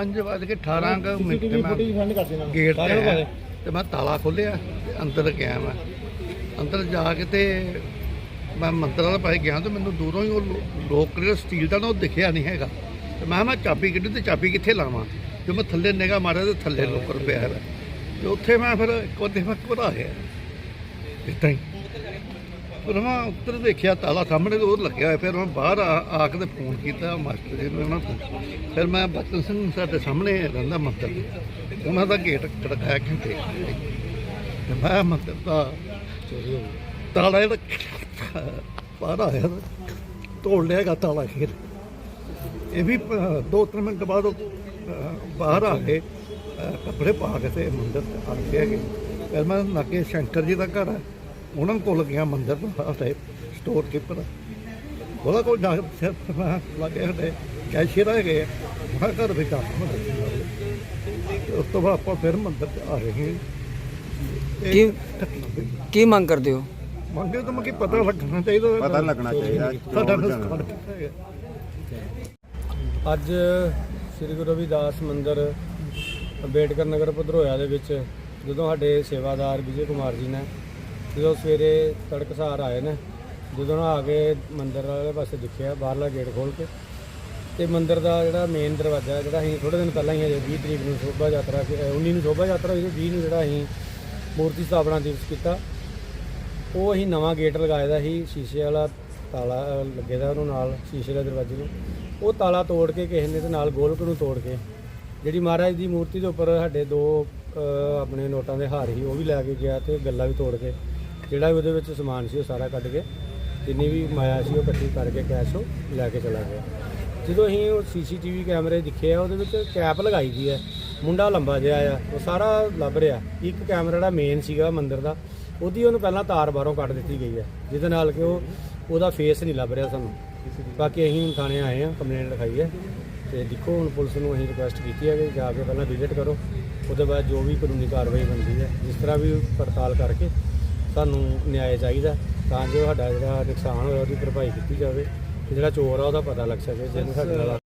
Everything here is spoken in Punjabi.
5 ਵਜੇ ਕੇ 18 ਕੁ ਮਿੰਟ ਤੇ ਮੈਂ ਗੇਟ ਤੇ ਆਇਆ ਮੈਂ ਤਾਲਾ ਖੋਲਿਆ ਤੇ ਅੰਦਰ ਗਿਆ ਮੈਂ। ਅੰਦਰ ਜਾ ਕੇ ਤੇ ਮੈਂ ਮੰਦਰ ਵਾਲੇ ਪਾਸੇ ਗਿਆ ਤੇ ਮੈਨੂੰ ਦੂਰੋਂ ਹੀ ਉਹ ਲੋਕ ਜਿਹੜਾ ਸਟੀਲ ਦਾ ਨਾ ਉਹ ਦਿਖਿਆ ਨਹੀਂ ਹੈਗਾ। ਤੇ ਮੈਂ ਮੈਂ ਚਾਬੀ ਕੱਢੀ ਤੇ ਚਾਬੀ ਕਿੱਥੇ ਲਾਵਾਂ? ਤੇ ਮੈਂ ਥੱਲੇ ਨਿਗਾ ਮਾਰਿਆ ਤੇ ਥੱਲੇ ਲੋਕਰ ਪਿਆ ਹੈ ਤੇ ਉੱਥੇ ਮੈਂ ਫਿਰ ਇੱਕ ਵਾਰ ਮੈਂ ਘਬਰਾ ਗਿਆ। ਹੀ। ਫਿਰ ਮੈਂ ਉੱਤਰ ਦੇਖਿਆ, ਤਾਲਾ ਸਾਹਮਣੇ ਉਹ ਲੱਗਿਆ ਹੋਇਆ। ਫਿਰ ਮੈਂ ਬਾਹਰ ਆ ਆ ਕੇ ਤੇ ਫੋਨ ਕੀਤਾ, ਮਾਸਟਰ ਜੀ ਨੂੰ ਉਹਨਾਂ ਨੂੰ ਫਿਰ ਮੈਂ ਬਚਨ ਸਿੰਘ ਸਾਡੇ ਸਾਹਮਣੇ ਰਹਿੰਦਾ ਮੰਦਰ ਉਹਨਾਂ ਦਾ ਗੇਟ ਖੜਕਾਇਆ ਘੰਟੇ ਤੇ ਮੈਂ ਮੰਦਰ ਦਾ ਤਾਲਾ ਜਿਹੜਾ ਬਾਹਰ ਆਇਆ ਤੇ ਤੋੜ ਲਿਆਗਾ ਤਾਲਾ ਫਿਰ ਇਹ ਵੀ ਪ- ਦੋ ਤਿੰਨ ਮਿੰਟ ਬਾਅਦ ਬਾਹਰ ਆ ਕੇ ਕੱਪੜੇ ਪਾ ਕੇ ਤੇ ਮੰਦਰ ਆ ਗਏ। ਹੈਗੇ ਫਿਰ ਮੈਂ ਲਾਗੇ ਸ਼ੰਕਰ ਜੀ ਦਾ ਘਰ ਹੈ ਉਹਨਾਂ ਕੋਲ ਗਿਆ ਮੰਦਰ ਦਾ ਸਾਡੇ ਸਟੋਰ ਕੀਪਰ ਉਹਦਾ ਕੋਲ ਜਾ ਕੇ ਲਾਗੇ ਸਾਡੇ ਕੈਸ਼ੀਅਰ ਆ ਮੈਂ ਘਰ ਆ। ਉਸ ਤੋਂ ਬਾਅਦ ਆਪਾਂ ਫਿਰ ਮੰਦਰ ਤੇ ਆ ਰਹੇ ਹਾਂ। ਕੀ-। ਕੀ ਮੰਗ ਕਰਦੇ ਹੋ? ਮੰਗੇ ਤਾਂ ਮੈਂ ਪਤਾ ਲੱਗਣਾ ਚਾਹੀਦਾ। ਪਤਾ ਲੱਗਣਾ ਚਾਹੀਦਾ। ਸਾਡਾ ਅੱਜ ਸ੍ਰੀ ਗੁਰੂ ਰਵਿਦਾਸ ਮੰਦਿਰ ਅੰਬੇਡਕਰ ਨਗਰ ਭਦਰੋਇਆ ਦੇ ਵਿੱਚ ਜਦੋਂ ਸਾਡੇ ਸੇਵਾਦਾਰ ਵਿਜੇ ਕੁਮਾਰ ਜੀ ਨੇ ਜਦੋਂ ਸਵੇਰੇ ਤੜਕਸਾਰ ਆਏ ਨੇ, ਜਦੋਂ ਨਾ ਆ ਕੇ ਮੰਦਿਰ ਵਾਲੇ ਪਾਸੇ ਦੇਖਿਆ, ਬਾਹਰਲਾ ਗੇਟ ਖੋਲ ਕੇ, ਤੇ ਮੰਦਿਰ ਦਾ ਜਿਹੜਾ ਮੇਨ ਦਰਵਾਜ਼ਾ ਜਿਹੜਾ ਅਸੀਂ ਥੋੜੇ ਦਿਨ ਪਹਿਲਾਂ ਹੀ ਅਜੇ 20 ਤਰੀਕ ਨੂੰ ਸ਼ੋਭਾ ਯਾਤਰਾ ਕੀ- 19 ਨੂੰ ਸ਼ੋਭਾ ਯਾਤਰਾ ਹੋਈ ਤੇ 20 ਨੂੰ ਜਿਹੜਾ ਅਸੀਂ ਮੂਰਤੀ ਸਥਾਪਨਾ ਦਿਵਸ ਕੀਤਾ, ਉਹ ਅਸੀਂ ਨਵਾਂ ਗੇਟ ਲਗਾਇਆ ਦਾ ਸੀ, ਸ਼ੀਸ਼ੇ ਵਾਲਾ ਤਾਲਾ ਲੱਗੇ ਦਾ ਉਹਨੂੰ ਨਾਲ, ਸ਼ੀਸ਼ੇ ਦੇ ਦਰਵਾਜ਼ੇ ਨੂੰ। ਉਹ ਤਾਲਾ ਤੋੜ ਕੇ ਕਿਸੇ ਨੇ ਤੇ ਨਾਲ ਗੋਲਕ ਨੂੰ ਤੋੜ ਕੇ, ਜਿਹੜੀ ਮਹਾਰਾਜ ਦੀ ਮੂਰਤੀ ਦੇ ਉੱਪਰ ਸਾਡੇ ਦੋ ਆਪਣੇ ਨੋਟਾਂ ਦੇ ਹਾਰ ਸੀ, ਉਹ ਵੀ ਲੈ ਕੇ ਗਿਆ ਤੇ ਗੱਲਾਂ ਵੀ ਤੋੜ ਕੇ। ਜਿਹੜਾ ਵੀ ਉਹਦੇ ਵਿੱਚ ਸਮਾਨ ਸੀ ਉਹ ਸਾਰਾ ਕੱਢ ਕੇ ਜਿੰਨੀ ਵੀ ਮਾਇਆ ਸੀ ਉਹ ਇਕੱਠੀ ਕਰਕੇ ਕੈਸ਼ ਉਹ ਲੈ ਕੇ ਚਲਾ ਗਿਆ। ਜਦੋਂ ਅਸੀਂ ਉਹ ਸੀਸੀਟੀਵੀ ਕੈਮਰੇ ਦਿਖੇ ਆ ਉਹਦੇ ਵਿੱਚ ਕੈਪ ਲਗਾਈ ਦੀ ਹੈ। ਮੁੰਡਾ ਲੰਬਾ ਜਿਹਾ ਆ, ਉਹ ਸਾਰਾ ਲੱਭ ਰਿਹਾ। ਇੱਕ ਕੈਮਰਾ ਜਿਹੜਾ ਮੇਨ ਸੀਗਾ ਮੰਦਿਰ ਦਾ, ਉਹਦੀ ਉਹਨੂੰ ਪਹਿਲਾਂ ਤਾਰ ਬਾਹਰੋਂ ਕੱਢ ਦਿੱਤੀ ਗਈ ਹੈ। ਜਿਹਦੇ ਨਾਲ ਕਿ ਉਹ, ਉਹਦਾ ਫੇਸ ਨਹੀਂ ਲੱਭ ਰਿਹਾ ਸਾਨੂੰ। ਬਾਕੀ ਅਸੀਂ ਹੁਣ ਥਾਣੇ ਆਏ ਆ ਕੰਪਲੇਂਟ ਲਿਖਾਈ ਹੈ। ਤੇ ਦੇਖੋ ਹੁਣ ਪੁਲਿਸ ਨੂੰ ਅਸੀਂ ਰਿਕੁਐਸਟ ਕੀਤੀ ਹੈ ਕਿ ਜਾ ਕੇ ਪਹਿਲਾਂ ਵਿਜ਼ਿਟ ਕਰੋ। ਉਹਦੇ ਬਾਅਦ ਜੋ ਵੀ ਕਾਨੂੰਨੀ ਕਾਰਵਾਈ ਬਣਦੀ ਹੈ, ਜਿਸ ਤਰ੍ਹਾਂ ਵੀ ਪੜਤਾਲ ਕਰਕੇ ਸਾਨੂੰ ਨਿਆਂ ਚਾਹੀਦਾ। ਤਾਂ ਜੋ ਸਾਡਾ ਜਿਹੜਾ ਨੁਕਸਾਨ ਹੋਇਆ, ਉਹਦੀ ਭਰਪਾਈ ਕੀਤੀ ਜਾਵੇ। ਤੇ ਜਿਹੜਾ ਚੋਰ ਆ, ਉਹਦਾ ਪਤਾ ਲੱਗ ਸਕੇ, ਜਿਹਨੂੰ ਸਾਡੇ ਨਾਲ